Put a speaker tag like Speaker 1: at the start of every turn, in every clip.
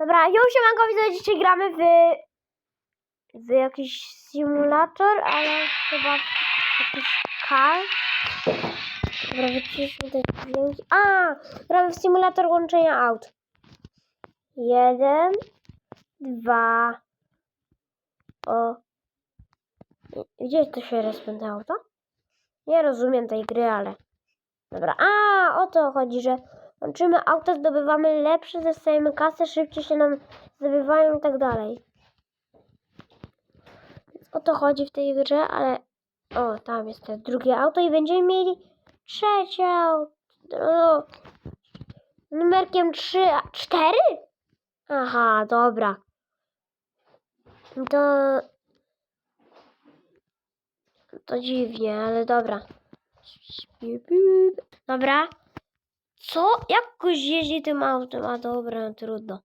Speaker 1: Dobra, już siemanko widzę, dzisiaj gramy w, w jakiś symulator, ale chyba jakiś kar. Dobra, wyciszmy te dźwięki. A, gramy w symulator łączenia aut. Jeden, dwa, o. Gdzie to się rozpędza auto? Nie rozumiem tej gry, ale... Dobra, a o to chodzi, że łączymy auto, zdobywamy lepsze, dostajemy kasę, szybciej się nam zdobywają i tak dalej. Więc o to chodzi w tej grze, ale o, tam jest to drugie auto i będziemy mieli trzecie auto. Numerkiem 3, a 4? Aha, dobra. To... To dziwnie, ale dobra. Dobra. Co? Jak ktoś jeździ tym autem? A dobra, trudno.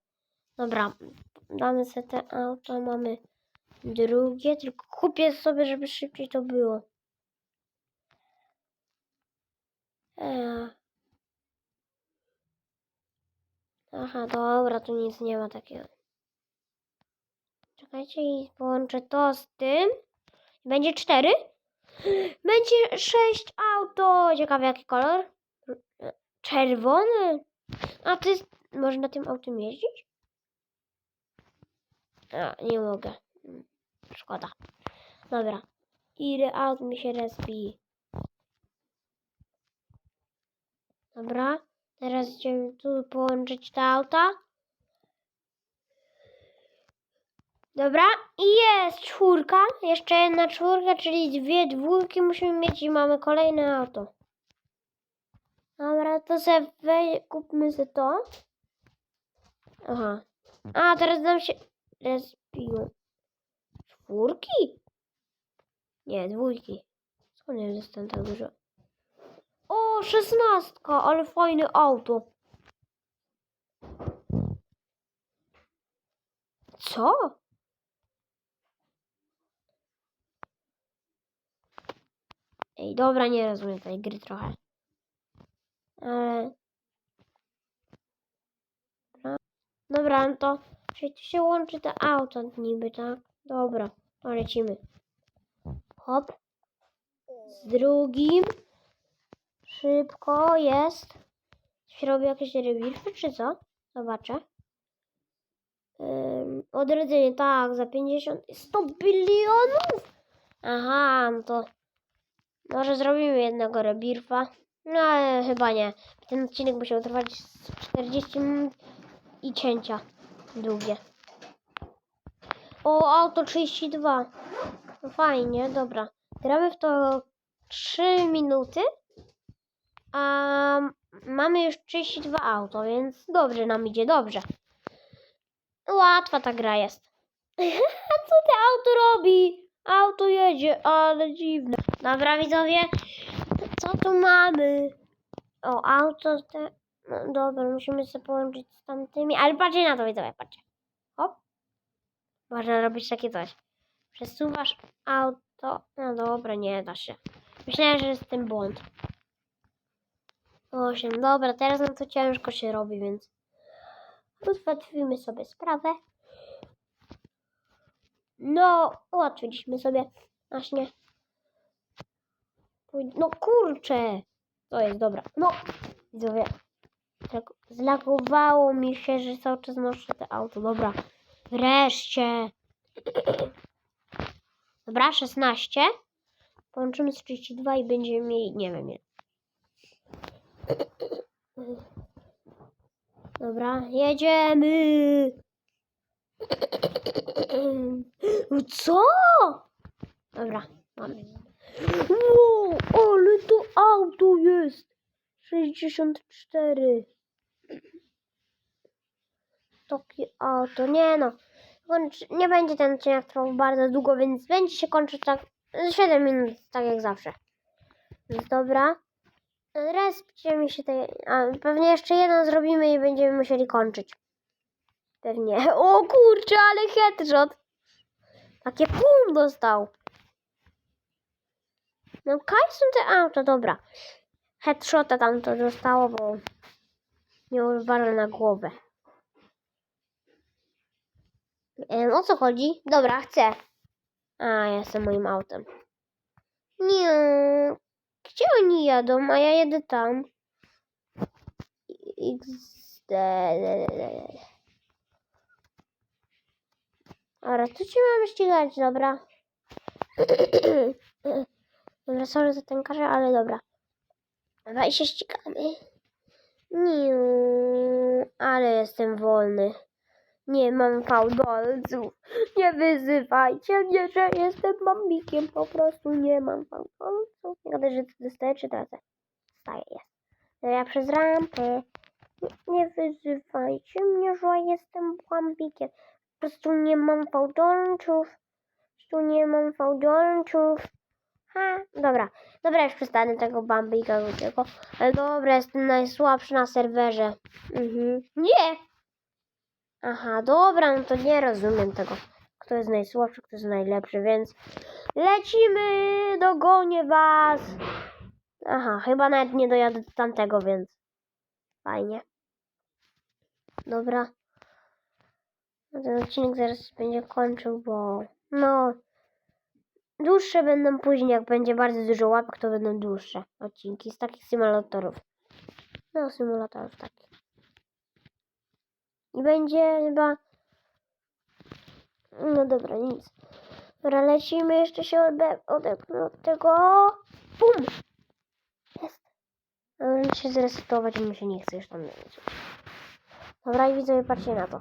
Speaker 1: Dobra, damy sobie te auto, mamy drugie, tylko kupię sobie, żeby szybciej to było. Eee. Aha, dobra, tu nic nie ma takiego. Czekajcie i połączę to z tym. Będzie cztery? Będzie sześć auto. Ciekawe jaki kolor? Czerwony? A ty można tym autem jeździć? A, nie mogę. Szkoda. Dobra. Ile aut mi się respi? Dobra. Teraz idziemy tu połączyć te auta. Dobra. I jest czwórka. Jeszcze jedna czwórka, czyli dwie dwójki musimy mieć i mamy kolejne auto. Dobra, to wej, kupmy sobie to. Aha. A, teraz nam się respią. Czwórki? Nie, dwójki. Skąd ja dostałem tak dużo? O, szesnastka, ale fajne auto. Co? Ej, dobra, nie rozumiem tej gry trochę. Ale... Dobra, Dobra, no to tu się łączy te auto niby, tak? Dobra, to lecimy. Hop. Z drugim. Szybko jest. Się robi jakieś rewirfy, czy co? Zobaczę. Ym, odrodzenie, tak, za 50, 100 bilionów! Aha, no to może zrobimy jednego rebirfa. No ale chyba nie. Ten odcinek musiał trwać z 40 minut i cięcia długie. O, auto 32. No fajnie, dobra. Gramy w to 3 minuty. A mamy już 32 auto, więc dobrze nam idzie, dobrze. Łatwa ta gra jest. Co to auto robi? Auto jedzie, ale dziwne. Dobra, widzowie, co tu mamy? O, auto te... No, dobra, musimy sobie połączyć z tamtymi, ale patrzcie na to, widzowie, patrzcie. Hop. Można robić takie coś. Przesuwasz auto. No dobra, nie da się. Myślałem, że jest ten błąd. 8. Dobra, teraz no to ciężko się robi, więc ułatwimy sobie sprawę. No, ułatwiliśmy sobie. Właśnie. No kurczę. To jest dobra. No, widzowie. Tak zlagowało mi się, że cały czas noszę te auto. Dobra. Wreszcie. Dobra, 16. Połączymy z 32 i będziemy mieli, nie wiem ile. Dobra, jedziemy. Co? Dobra, mamy. Wow, ale to auto jest. 64. Takie auto, nie no. Kończ, nie będzie ten odcinek trwał bardzo długo, więc będzie się kończyć tak 7 minut, tak jak zawsze. Więc dobra. Respcie mi się tej... A, pewnie jeszcze jeden zrobimy i będziemy musieli kończyć. Pewnie. O kurczę, ale headshot. Takie pum dostał. No kaj są te auto, dobra. Headshota tam to dostało, bo nie uważam na głowę. Em, o co chodzi? Dobra, chcę. A, ja jestem moim autem. Nie. Gdzie oni jadą? A ja jedę tam. XD. Dobra, tu ci mamy ścigać, dobra. Dobra, sorry za ten karze, ale dobra. I się ścigamy. Nie, ale jestem wolny. Nie mam fałdolców. Nie wyzywajcie mnie, że jestem bambikiem. Po prostu nie mam fałdolców. Nie gadaj, że to dostaję czy tracę. Staję, jest. No ja przez rampę. Nie, nie wyzywajcie mnie, że jestem bambikiem. Po prostu nie mam fałdolców. Po prostu nie mam fałdolców. Ha, dobra. Dobra, już przestanę tego bambika ludziego. Ale dobra, jestem najsłabszy na serwerze. Mhm. Nie! Aha, dobra, no to nie rozumiem tego. Kto jest najsłabszy, kto jest najlepszy, więc lecimy, dogonię was. Aha, chyba nawet nie dojadę do tamtego, więc fajnie. Dobra. No Ten odcinek zaraz będzie kończył, bo no dłuższe będą później, jak będzie bardzo dużo łapek, to będą dłuższe odcinki z takich symulatorów. No, symulatorów takich. I będzie chyba. No dobra, nic. Dobra, lecimy, jeszcze się ode- odepnę od tego. Bum! Jest. Dobra, muszę się zresetować, bo mi się nie chce już tam lecieć. Dobra, i widzowie, patrzcie na to.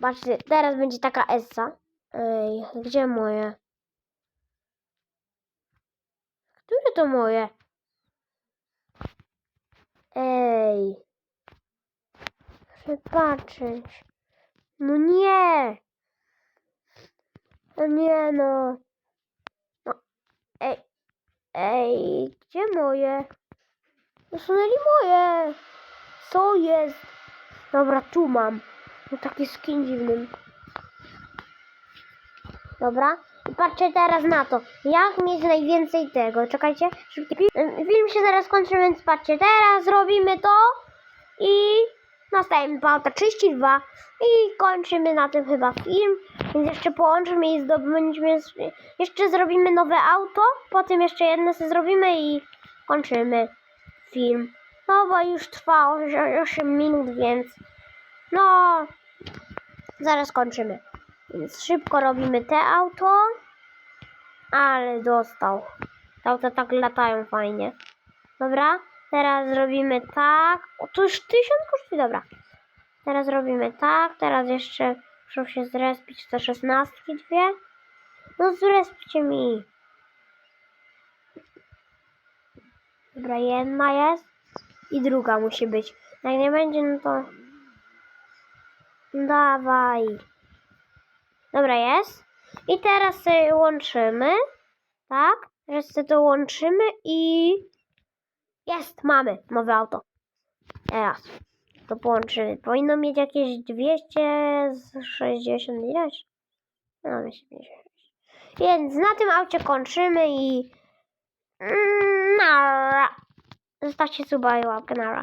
Speaker 1: Patrzcie, teraz będzie taka Essa. Ej, gdzie moje? Które to moje? Ej. Muszę patrzeć. No nie! No nie no. no. Ej. Ej, gdzie moje? Usunęli moje. Co jest? Dobra, tu mam. No taki skin dziwny. Dobra. I patrzcie teraz na to. Jak mieć najwięcej tego? Czekajcie. Film się zaraz kończy, więc patrzcie. Teraz robimy to. I następny pauta 32 i kończymy na tym chyba film. Więc jeszcze połączymy i zdobędziemy. Jeszcze zrobimy nowe auto. Potem jeszcze jedno sobie zrobimy i kończymy film. No bo już trwa 8 minut, więc no zaraz kończymy. Więc szybko robimy te auto. Ale dostał. Te auta tak latają fajnie. Dobra, teraz zrobimy tak. O, to już tysiąc kosztuje, dobra. Teraz robimy tak, teraz jeszcze muszą się zrespić te szesnastki dwie. No zrespcie mi. Dobra, jedna jest i druga musi być. Jak nie będzie, no to... Dawaj. Dobra, jest. I teraz sobie łączymy. Tak? Teraz sobie to łączymy i... Jest, mamy nowe auto. Teraz to połączymy. Powinno mieć jakieś 260 ileś? No, 256. Więc na tym aucie kończymy i... Mm, Nara. Zostawcie suba i łapkę, nara.